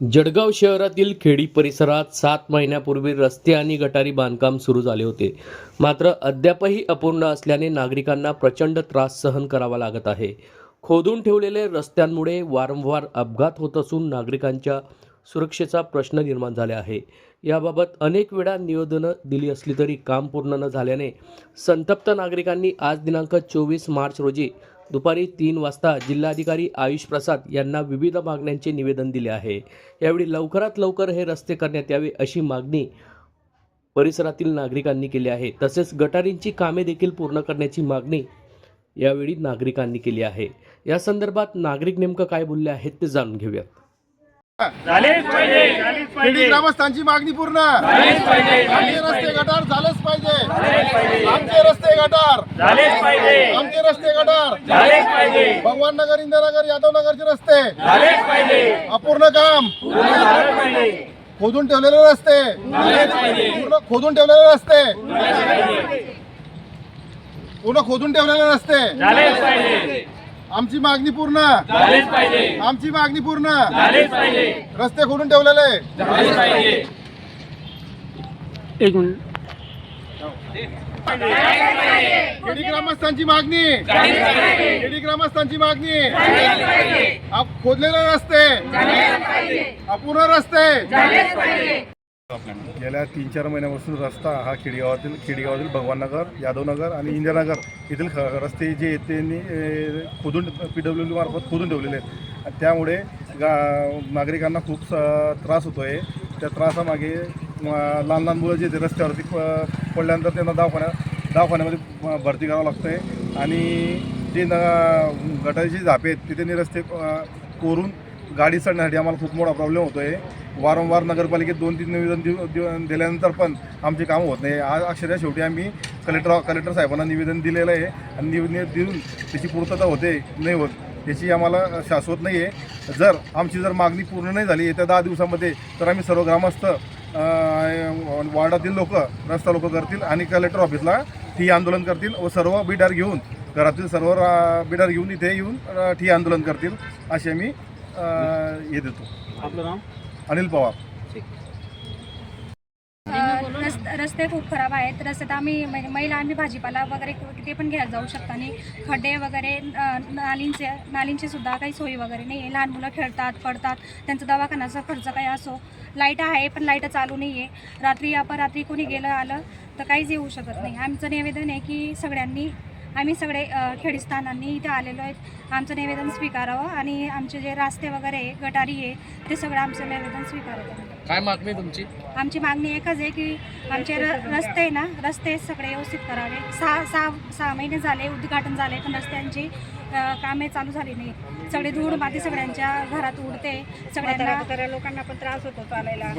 जळगाव शहरातील खेडी परिसरात सात महिन्यापूर्वी रस्ते आणि गटारी बांधकाम सुरू झाले होते. मात्र अद्यापही अपूर्ण असल्याने नागरिकांना प्रचंड त्रास सहन करावा लागत आहे. खोदून ठेवलेले रस्त्यांमुळे वारंवार अपघात होत असून नागरिकांच्या सुरक्षेचा प्रश्न निर्माण झाला आहे. याबाबत अनेक वेळा निवेदनं दिली असली तरी काम पूर्ण न झाल्याने संतप्त नागरिकांनी आज दिनांक चोवीस मार्च रोजी दुपारी तीन वाजता जिल्हाधिकारी आयुष प्रसाद यांना विविध मागण्यांचे निवेदन दिले आहे. यावेळी लवकरात लवकर हे रस्ते करण्यात यावे अशी मागणी परिसरातील नागरिकांनी केली आहे. तसेच गटारींची कामे देखील पूर्ण करण्याची मागणी यावेळी नागरिकांनी केली आहे. या संदर्भात नागरिक नेमकं काय बोलले आहेत ते जाणून घेऊयात. ग्रामस्थांची मागणी पूर्ण आमचे रस्ते गटार झालेच पाहिजे आमचे रस्ते गटार झालेच पाहिजे आमचे रस्ते गटार झालेच पाहिजे भगवान नगर इंदिरानगर यादव नगरचे रस्ते झालेच पाहिजे अपूर्ण काम खोदून ठेवलेले रस्ते पूर्ण खोदून ठेवलेले रस्ते पूर्ण खोदून ठेवलेले रस्ते झालेच पाहिजे आमची मागणी पूर्ण. झालेच पाहिजे. आमची मागणी पूर्ण. झालेच पाहिजे. रस्ते खोदून ठेवलेले. झालेच पाहिजे. खेडी ग्रामस्थांची मागणी. खेडी ग्रामस्थांची मागणी. खोदलेले रस्ते. अपूर्ण रस्ते. गेल्या तीन चार महिन्यापासून रस्ता हा खेडेगावातील खेडेगावातील भगवाननगर यादवनगर आणि इंदिरानगर येथील ख रस्ते जे आहेत त्यांनी खोदून पी डब्ल्यू मार्फत खोदून ठेवलेले आहेत. त्यामुळे गा नागरिकांना खूप स- त्रास होतो आहे त्या त्रासामागे लहान लहान मुलं जे ते रस्त्यावरती प- पडल्यानंतर त्यांना दवाखान्यात दवाखान्यामध्ये भरती करावं लागतं आहे आणि जे न गटारीचे झापे आहेत ते त्यांनी रस्ते कोरून गाडी चढण्यासाठी आम्हाला खूप मोठा प्रॉब्लेम होतो आहे वारंवार नगरपालिकेत दोन तीन निवेदन देऊ दिल्यानंतर पण आमचे कामं होत नाही. आज अक्षरशः शेवटी आम्ही कलेक्टर कलेक्टर साहेबांना निवेदन दिलेलं आहे आणि निवेदन देऊन त्याची पूर्तता होते नाही होत याची आम्हाला शाश्वत नाही आहे जर आमची जर मागणी पूर्ण नाही झाली येत्या दहा दिवसामध्ये तर आम्ही सर्व ग्रामस्थ अं, वार्डातील लोक रस्ता लोक करतील आणि कलेक्टर ऑफिसला ठी आंदोलन करतील व सर्व बिडार घेऊन घरातील सर्व बिडार घेऊन इथे येऊन ठी आंदोलन करतील असे आम्ही हे देतो. आपलं नाव? अनिल पवार. रस्त रस्ते खूप खराब आहेत. रस्त्यात आम्ही म्हणजे महिला आम्ही भाजीपाला वगैरे ते पण घ्यायला जाऊ शकतो. आणि खड्डे वगैरे नालींचे नालींची सुद्धा काही सोयी वगैरे नाही आहे. लहान मुलं खेळतात पडतात. त्यांचा दवाखान्याचा खर्च काही असो. लाइट आहे पण लाइट चालू नाही आहे. रात्री अपरात्री कोणी गेलं आलं तर काहीच येऊ शकत नाही. आमचं निवेदन आहे की सगळ्यांनी आम्ही सगळे अ, खेडस्थानांनी इथे आलेलो आहेत. आमचं निवेदन स्वीकारावं आणि आमचे जे रस्ते वगैरे आहे, गटारी आहे ते सगळं आमचं निवेदन स्वीकारावं. काय मागणी तुमची? आमची मागणी एकच आहे की आमचे र रस्ते आहे ना रस्ते सगळे व्यवस्थित करावे. सहा सहा सहा महिने झाले उद्घाटन झाले पण रस्त्यांची कामे चालू झाली नाही. सगळे धूळ माती सगळ्यांच्या घरात उडते. सगळ्यांना लोकांना पण त्रास होतो चालायला.